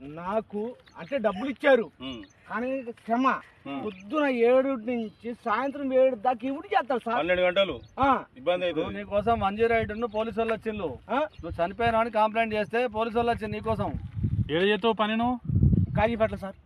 నాకు అంటే డబ్బులు ఇచ్చారు కానీ క్షమ. పొద్దున ఏడు నుంచి సాయంత్రం ఏడు దాకా ఇవిడు చేస్తారు సార్. పన్నెండు గంటలు? ఆ, ఇబ్బంది అవుతుంది నీకోసం మంజీ రైడ్ పోలీసు వాళ్ళు వచ్చిండు నువ్వు చనిపోయినా అని కంప్లైంట్ చేస్తే పోలీసు వాళ్ళు వచ్చింది నీకోసం ఏడ చేస్తావు పని నువ్వు? కాజీపేటలో సార్.